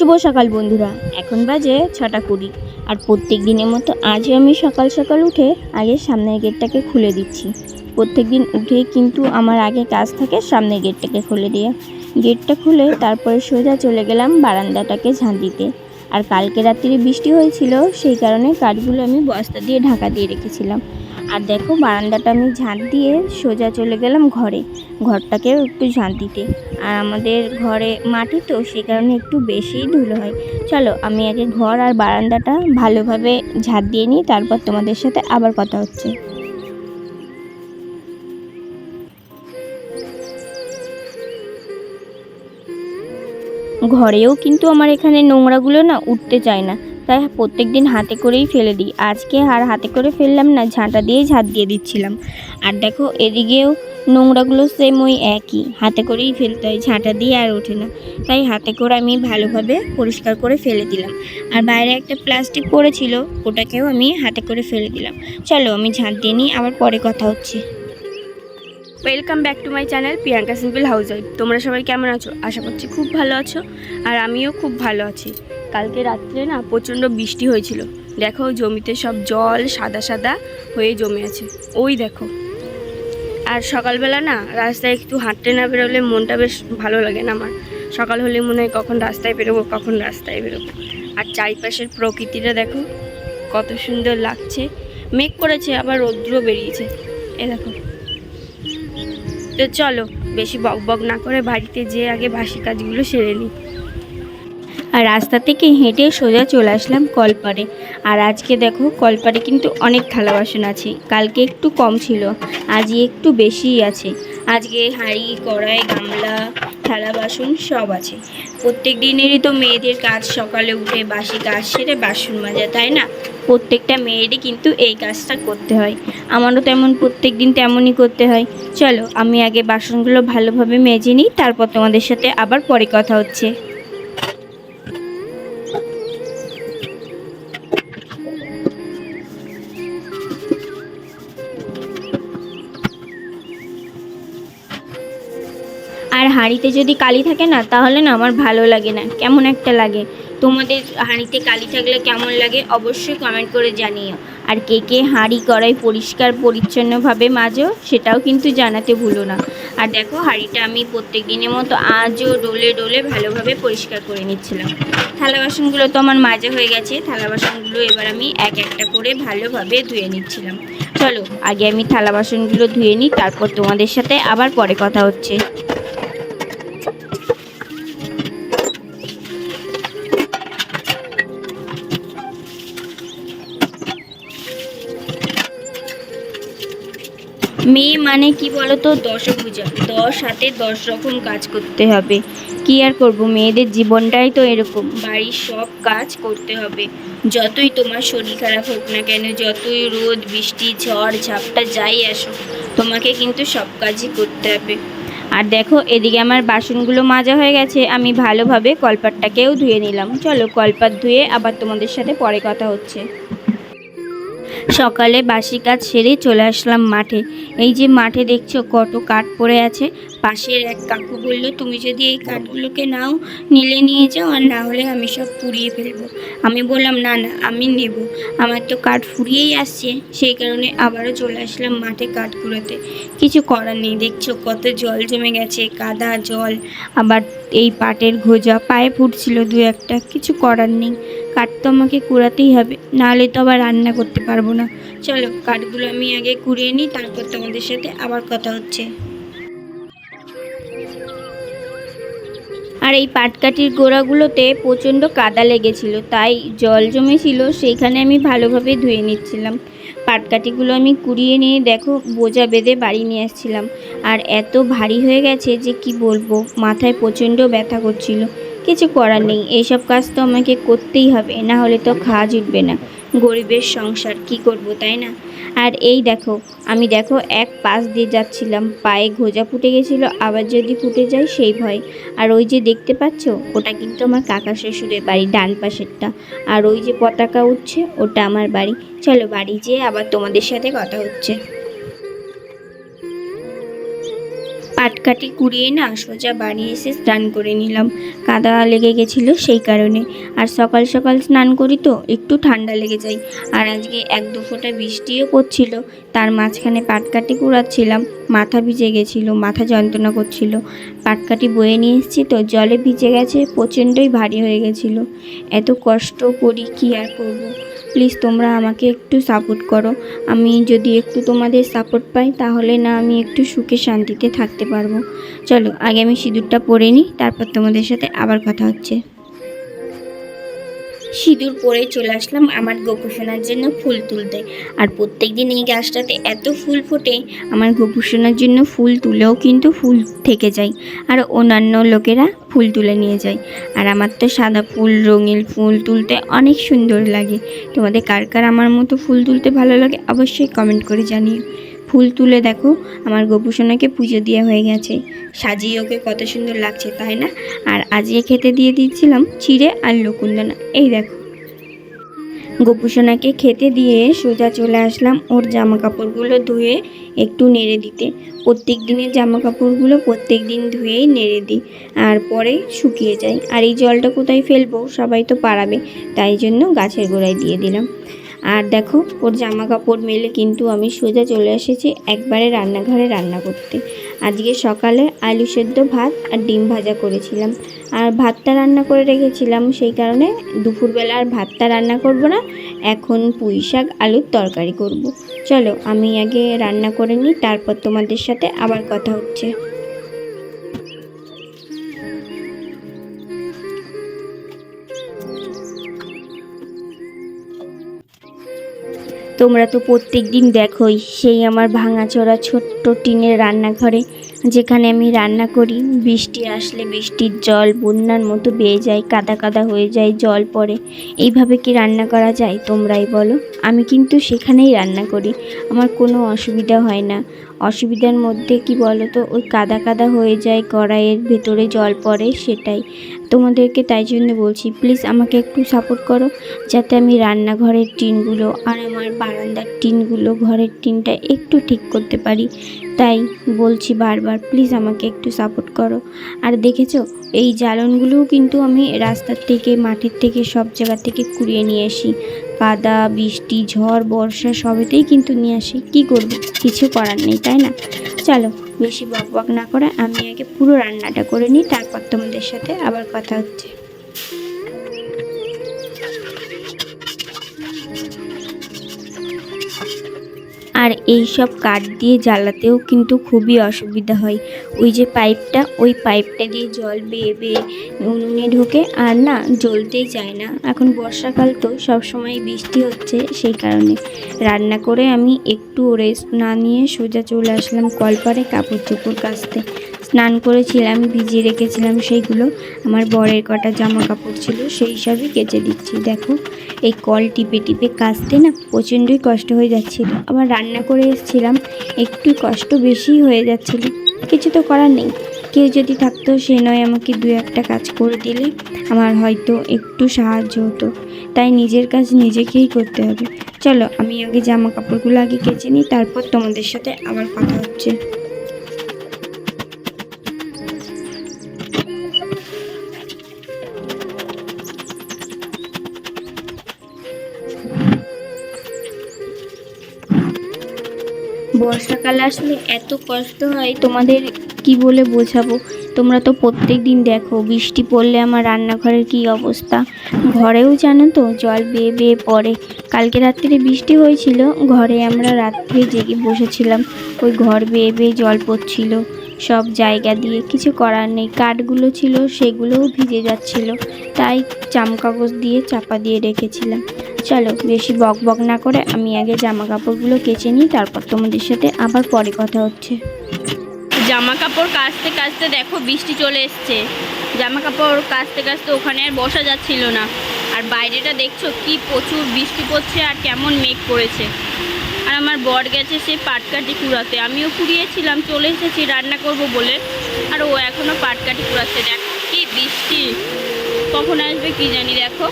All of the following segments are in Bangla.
শুভ সকাল বন্ধুরা, এখন বাজে ছটা কুড়ি। আর প্রত্যেক দিনের মতো আজও আমি সকাল সকাল উঠে আগে সামনের গেটটাকে খুলে দিচ্ছি। প্রত্যেক দিন উঠেই কিন্তু আমার আগে কাজ থাকে সামনের গেটটাকে খুলে দিয়ে। গেটটা খুলে তারপরে সোজা চলে গেলাম বারান্দাটাকে ঝাঁট দিতে। আর কালকে রাত্রি বৃষ্টি হয়েছিল, সেই কারণে কাঠগুলো আমি বস্তা দিয়ে ঢাকা দিয়ে রেখেছিলাম। আর দেখো বারান্দাটা আমি ঝাঁট দিয়ে সোজা চলে গেলাম ঘরে, ঘরটাকেও একটু ঝাঁট দিতে। আর আমাদের ঘরে মাটি তো, সেই কারণে একটু বেশিই ধুলো হয়। চলো, আমি আগে ঘর আর বারান্দাটা ভালোভাবে ঝাঁট দিয়ে নিই, তারপর তোমাদের সাথে আবার কথা হচ্ছে। ঘরেও কিন্তু আমার এখানে নোংরাগুলো না উঠতে চায় না। তাই প্রত্যেক দিন হাতে করেই ফেলে দিই। আজকে আর হাতে করে ফেললাম না, ঝাঁটা দিয়েই ঝাঁট দিয়ে দিচ্ছিলাম। আর দেখো, এদিকেও নোংরাগুলো সেম ওই একই। হাতে করেই ফেলতে হয়, ঝাঁটা দিয়ে আর ওঠে না। তাই হাতে করে আমি ভালোভাবে পরিষ্কার করে ফেলে দিলাম। আর বাইরে একটা প্লাস্টিক পড়েছিল, ওটাকেও আমি হাতে করে ফেলে দিলাম। চলো, আমি ঝাঁট দিয়ে নিই, আবার পরে কথা হচ্ছে। Welcome back to my channel Priyanka simple housewife তোমরা সবাই কেমন আছো? আশা করছি খুব ভালো আছো, আর আমিও খুব ভালো আছি। কালকে রাত্রে না প্রচণ্ড বৃষ্টি হয়েছিল। দেখো জমিতে সব জল সাদা সাদা হয়ে জমে আছে। ওই দেখো। আর সকালবেলা না রাস্তায় একটু হাঁটতে না বেরোলে মনটা বেশ ভালো লাগে না আমার। সকাল হলে মনে হয় কখন রাস্তায় বেরোবো, কখন রাস্তায় বেরোবো। আর চারিপাশের প্রকৃতিটা দেখো, কত সুন্দর লাগছে। মেঘ করেছে, আবার রৌদ্র বেরিয়েছে। এ দেখো। তো চলো, বেশি বক বক না করে বাড়িতে যেয়ে আগে বাসি কাজগুলো সেরে নিই আর রাস্তা থেকে হেঁটে সোজা চলে আসলাম কলপারে আর আজকে দেখো কলপারে কিন্তু অনেক থালা বাসন আছে। কালকে একটু কম ছিল আজ একটু বেশিই আছে। আজকে হাঁড়ি কড়াই, গামলা থালা বাসন সব আছে। প্রত্যেক দিনেরই তো মেয়েদের কাজ, সকালে উঠে বাসি কাজ সেরে বাসন মাজা, তাই না? প্রত্যেকটা মেয়েরই কিন্তু এই কাজটা করতে হয়। আমারও তেমন প্রত্যেক দিন তেমনই করতে হয়। চলো, আমি আগে বাসনগুলো ভালোভাবে মেজে নিই, তারপর তোমাদের সাথে আবার পরে কথা হচ্ছে। আর হাঁড়িতে যদি কালি থাকে না, তাহলে না আমার ভালো লাগে না। কেমন একটা লাগে। তোমাদের হাঁড়িতে কালি থাকলে কেমন লাগে অবশ্যই কমেন্ট করে জানিও। আর কে কে হাঁড়ি কড়াই পরিষ্কার, পরিচ্ছন্নভাবে মাজো, সেটাও কিন্তু জানাতে ভুলো না। আর দেখো, হাঁড়িটা আমি প্রত্যেক দিনের মতো আজও ডোলে ডোলে ভালোভাবে পরিষ্কার করে নিচ্ছিলাম। থালা বাসনগুলো তো আমার মাজা হয়ে গেছে। থালা বাসনগুলো এবার আমি এক একটা করে ভালোভাবে ধুয়ে নিচ্ছিলাম। চলো, আগে আমি থালা বাসনগুলো ধুয়ে নিই, তারপর তোমাদের সাথে আবার পরে কথা হচ্ছে। মেয়ে মানে কি বলতো? দশভূজা দশ হাতে দশ রকম কাজ করতে হবে। কি আর করব? মেয়েদের জীবনটাই তো এরকম। বাড়ির সব কাজ করতে হবে। যতই তোমার শরীর খারাপ হোক না কেন, যতই রোদ, বৃষ্টি, ঝড়, ঝাপটা যাই আসো তোমাকে কিন্তু সব কাজই করতে হবে। আর দেখো, এদিকে আমার বাসনগুলো মাজা হয়ে গেছে। আমি ভালোভাবে কলপাটটাকেও ধুয়ে নিলাম। চলো, কলপাট ধুয়ে আবার তোমাদের সাথে পরে কথা হচ্ছে। সকালে বাসি কাজ সেরে চলে আসলাম মাঠে। এই যে মাঠে দেখছ কত কাঠ পড়ে আছে পাশের এক কাকু বলল, তুমি যদি এই কাঠগুলোকে নাও, নিলে নিয়ে যাও, আর না হলে আমি সব পুড়িয়ে ফেলব। আমি বললাম, না না, আমি নেব। আমার তো কাঠ ফুরিয়েই আসছে, সেই কারণে আবারও চলে আসলাম মাঠে কাঠ কিছু করার নেই, দেখছ কত জল জমে গেছে, কাদা, জল, আবার এই পাটের ঘোজা, পায়ে ফুটছিল দু একটা, কিছু করার নেই। কাঠ তো আমাকে কুড়াতেই হবে, নাহলে তো আবার রান্না করতে পারব না। চলো, কাঠগুলো আমি আগে কুড়িয়ে নিই, তারপর তোমাদের সাথে আবার কথা হচ্ছে। আর এই পাটকাঠির গোড়াগুলোতে প্রচণ্ড কাদা লেগেছিল, তাই জল জমেছিল, সেইখানে আমি ভালোভাবে ধুয়ে নিচ্ছিলাম। পাটকাঠিগুলো আমি কুড়িয়ে নিয়ে দেখো, বোঝা বেঁধে বাড়ি নিয়ে আসছিলাম। আর এত ভারী হয়ে গেছে যে কি বলব, মাথায় প্রচণ্ড ব্যথা করছিল। কিছু করার নেই এইসব কাজ তো আমাকে করতেই হবে, না হলে তো খাওয়া জুটবে না। গরিবের সংসার, কি করব, তাই না? আর এই দেখো, আমি দেখো এক পাশ দিয়ে যাচ্ছিলাম, পায়ে ঘোজা ফুটে গেছিল, আবার যদি ফুটে যায় সেই ভয়। আর ওই যে দেখতে পাচ্ছ, ওটা কিন্তু আমার কাকা শ্বশুরের বাড়ি, ডান পাশেরটা। আর ওই যে পতাকা উঠছে, ওটা আমার বাড়ি। চলো বাড়ি যেয়ে আবার তোমাদের সাথে কথা হচ্ছে। পাটকাটি কুড়িয়ে না সোজা বাড়ি এসে স্নান করে নিলাম। কাদা লেগে গেছিল সেই কারণে। আর সকাল সকাল স্নান করি তো, একটু ঠান্ডা লেগে যায়। আর আজকে এক দু ফোঁটা বৃষ্টিও পড়ছিল। তার মাঝখানে পাটকাটি কুড়াচ্ছিলাম। মাথা ভিজে গেছিল, মাথা যন্ত্রণা করছিল। পাটকাটি বয়ে নিয়ে এসেছি তো, জলে ভিজে গেছে, প্রচণ্ডই ভারী হয়ে গেছিল। এত কষ্ট করি কি আর করব? প্লিজ তোমরা আমাকে একটু সাপোর্ট করো। আমি যদি একটু তোমাদের সাপোর্ট পাই, তাহলে না আমি একটু সুখে শান্তিতে থাকতে পারব। চলো, আগে আমি সিঁদুরটা পরে নিই, তারপর তোমাদের সাথে আবার কথা হচ্ছে। সিঁদুর পরে চলে আসলাম আমার গোপুসোনার জন্য ফুল তুলতে। আর প্রত্যেক দিন এই গাছটাতে এত ফুল ফোটে, আমার গোপুসোনার জন্য ফুল তুলেও কিন্তু ফুল থেকে যায় আর অন্যান্য লোকেরা ফুল তুলে নিয়ে যায়। আর আমার তো সাদা ফুল, রঙিন ফুল তুলতে অনেক সুন্দর লাগে। তোমাদের কার কার আমার মতো ফুল তুলতে ভালো লাগে অবশ্যই কমেন্ট করে জানিও। ফুল তুলে দেখো। আমার গোপুসোনাকে পুজো দেওয়া হয়ে গেছে। সাজিয়ে ওকে কত সুন্দর লাগছে, তাই না? আর আজকে খেতে দিয়ে দিচ্ছিলাম চিড়ে আর লকুন্দনা। এই দেখো। গোপুসোনাকে খেতে দিয়ে সোজা চলে আসলাম ওর জামা কাপড়গুলো ধুয়ে একটু নেড়ে দিতে। প্রত্যেক দিনের জামা কাপড়গুলো প্রত্যেক দিন ধুয়েই নেড়ে দিই আর পরে শুকিয়ে যায়। আর এই জলটা কোথায় ফেলব, সবাই তো পারাবে, তাই জন্য গাছের গোড়ায় দিয়ে দিলাম। আর দেখো, ওর জামা কাপড় মেলে কিন্তু আমি সোজা চলে এসেছি একবারে রান্নাঘরে রান্না করতে। আজকে সকালে আলু সেদ্ধ ভাত আর ডিম ভাজা করেছিলাম। আর ভাতটা রান্না করে রেখেছিলাম, সেই কারণে দুপুরবেলা আর ভাতটা রান্না করব না, এখন পুঁই শাক আলুর তরকারি করব। চলো, আমি আগে রান্না করে নিই, তারপর তোমাদের সাথে আবার কথা হচ্ছে। তোমরা তো প্রত্যেক দিন দেখোই সেই আমার ভাঙাচোরা ছোট্ট টিনের রান্নাঘরে, যেখানে আমি রান্না করি। বৃষ্টি আসলে বৃষ্টির জল বন্যার মতো বেয়ে যায়, কাদা কাদা হয়ে যায়, জল পড়ে। এইভাবে কি রান্না করা যায় তোমরাই বলো? আমি কিন্তু সেখানেই রান্না করি। আমার কোনো অসুবিধা হয় না। অসুবিধার মধ্যে কি বলো তো ওই কাদা কাদা হয়ে যায়, কড়াইয়ের ভেতরে জল পড়ে সেটাই। তোমাদেরকে তাই জন্য বলছি প্লিজ আমাকে একটু সাপোর্ট করো, যাতে আমি রান্নাঘরের টিনগুলো আর আমার বারান্দার টিনগুলো, ঘরের টিনটা একটু ঠিক করতে পারি। তাই বলছি বারবার প্লিজ আমাকে একটু সাপোর্ট করো। আর দেখেছ, এই জ্বালনগুলোও কিন্তু আমি রাস্তার থেকে, মাঠের থেকে, সব জায়গা থেকে কুড়িয়ে নিয়ে আসি। কাদা বৃষ্টি, ঝড়, বর্ষা সবেতেই কিন্তু নিয়ে আসি। কী করব? কিছু করার নেই, তাই না? চলো, বেশি বক বক না করে আমি আগে পুরো রান্নাটা করে নিই, তারপর তোমাদের সাথে আবার কথা হচ্ছে। আর এই সব কাঠ দিয়ে জ্বালাতেও কিন্তু খুবই অসুবিধা হয়। ওই যে পাইপটা, ওই পাইপটা দিয়ে জল বেয়ে বেয়ে উনুনে ঢোকে আর না জ্বলতেই চায় না। এখন বর্ষাকাল তো সবসময় বৃষ্টি হচ্ছে সেই কারণে। রান্না করে আমি একটু রেস্ট না নিয়ে সোজা চলে আসলাম কলপারে কাপড় চোপড় কাচতে। স্নান করেছিলাম, ভিজিয়ে রেখেছিলাম সেইগুলো। আমার বরের কটা জামা কাপড় ছিল সেই সবই কেচে দিচ্ছি। দেখো, এই কল টিপে টিপে কাচতে না প্রচণ্ডই কষ্ট হয়ে যাচ্ছিল। আবার রান্না করে এসেছিলাম, একটু কষ্ট বেশি হয়ে যাচ্ছিল। কিছু তো করার নেই। কেউ যদি থাকতো, সে নয় আমাকে দু একটা কাজ করে দিলে আমার হয়তো একটু সাহায্য হতো। তাই নিজের কাজ নিজেকেই করতে হবে। চলো, আমি আগে জামা কাপড়গুলো আগে কেচে নিই, তারপর তোমাদের সাথে আবার কথা হচ্ছে। বর্ষাকাল আসলে এত কষ্ট হয়, তোমাদের কি বলে বোঝাবো? তোমরা তো প্রত্যেক দিন দেখো, বৃষ্টি পড়লে আমার রান্নাঘরের কি অবস্থা? ঘরেও জানো তো, জল বেয়ে বেয়ে পড়ে। কালকে রাত্রে বৃষ্টি হয়েছিল, ঘরে আমরা রাত্রে জেগে বসেছিলাম। ওই ঘর বেয়ে বেয়ে জল পড়ছিল। সব জায়গা দিয়ে কিছু করার নেই। কাঠগুলো ছিল, সেগুলোও ভিজে যাচ্ছিল। তাই জাম কাগজ দিয়ে চাপা দিয়ে রেখেছিলাম। চলো, বেশি বক বক না করে আমি আগে জামা কাপড়গুলো কেচে নিই, তারপর তোমাদের সাথে আবার পরে কথা হচ্ছে। জামা কাপড় কাচতে কাচতে দেখো বৃষ্টি চলে এসছে। জামা কাপড় কাচতে কাচতে ওখানে আর বসা যাচ্ছিল না। আর বাইরেটা দেখছ কি প্রচুর বৃষ্টি পড়ছে আর কেমন মেঘ পড়েছে আমার বর গেছে সে পাটকাটি কুড়াতে। আমিও কুড়িয়েছিলাম, চলে এসেছি, রান্না করব বলে। আর ও এখনও পাটকাটি কুড়াচ্ছে। দেখো, কি বৃষ্টি। কখন আসবে কি জানি, দেখো।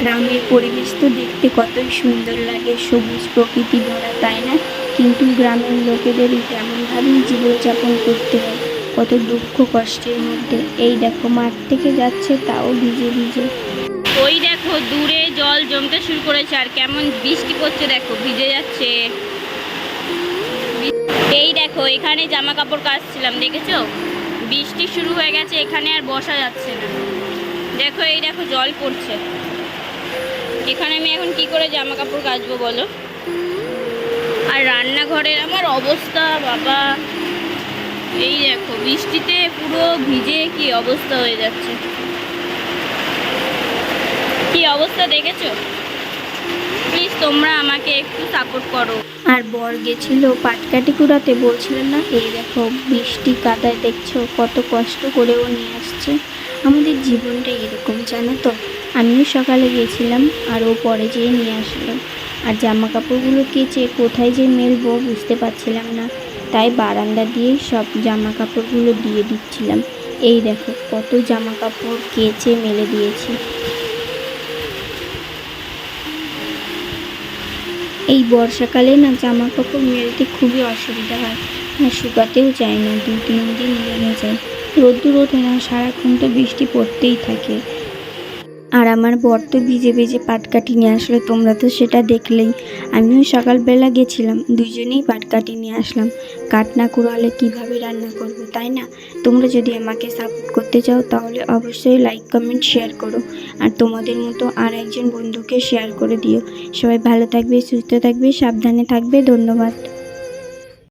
গ্রামের পরিবেশ তো দেখতে কতই সুন্দর লাগে, সবুজ প্রকৃতি ভরা, তাই না? কিন্তু গ্রামের লোকেদেরই তেমনভাবেই জীবনযাপন করতে হয়, কত দুঃখ কষ্টের মধ্যে। এই দেখো, মাঠ থেকে যাচ্ছে, তাও ভিজে ভিজে। ওই দেখো, দূরে জল জমতে শুরু করেছে আর কেমন বৃষ্টি পড়ছে দেখো, ভিজে যাচ্ছে। এই দেখো, এখানে জামা কাপড় কাচছিলাম, দেখেছ? বৃষ্টি শুরু হয়ে গেছে, এখানে আর বসা যাচ্ছে না। দেখো, এই দেখো, জল পড়ছে। এখানে আমি এখন কি করে জামা কাপড় কাচবো বলো? আর রান্নাঘরের আমার অবস্থা, বাবা। এই দেখো, বৃষ্টিতে পুরো ভিজে কি অবস্থা হয়ে যাচ্ছে। কি অবস্থা দেখেছ? প্লিজ তোমরা আমাকে একটু সাপোর্ট করো। আর বর গেছিল পাটকাটি কুড়াতে, বলছিলেন না, এই দেখো বৃষ্টি কাদায় দেখছ, কত কষ্ট করে ও নিয়ে আসছে। আমাদের জীবনটা এরকম, জানো তো? আমিও সকালে গেছিলাম, আর ও পরে যেয়ে নিয়ে আসলো। আর জামা কাপড়গুলো কেচে কোথায় যে মেলবো বুঝতে পারছিলাম না। তাই বারান্দা দিয়েই সব জামা কাপড়গুলো দিয়ে দিচ্ছিলাম। এই দেখো কত জামা কাপড় কেচে মেলে দিয়েছি। এই বর্ষাকালে না জামা কাপড় মেলতে খুবই অসুবিধা হয়। না শুকাতেও যায় না দু তিন দিন লেগে যায়। রোদ্দুর ওঠে না, সারাক্ষণ তো বৃষ্টি পড়তেই থাকে। আর আমার বর তো ভিজে ভিজে পাটকাঠি নিয়ে আসলো, তোমরা তো সেটা দেখলেই। আমিও সকালবেলা গেছিলাম দুজনেই পাটকাঠি নিয়ে আসলাম। কাঠ না কুড়ালে কীভাবে রান্না করব, তাই না? তোমরা যদি আমাকে সাপোর্ট করতে চাও, তাহলে অবশ্যই লাইক কমেন্ট শেয়ার করো। আর তোমাদের মতো আর একজন বন্ধুকে শেয়ার করে দিও। সবাই ভালো থাকবে, সুস্থ থাকবে, সাবধানে থাকবে, ধন্যবাদ।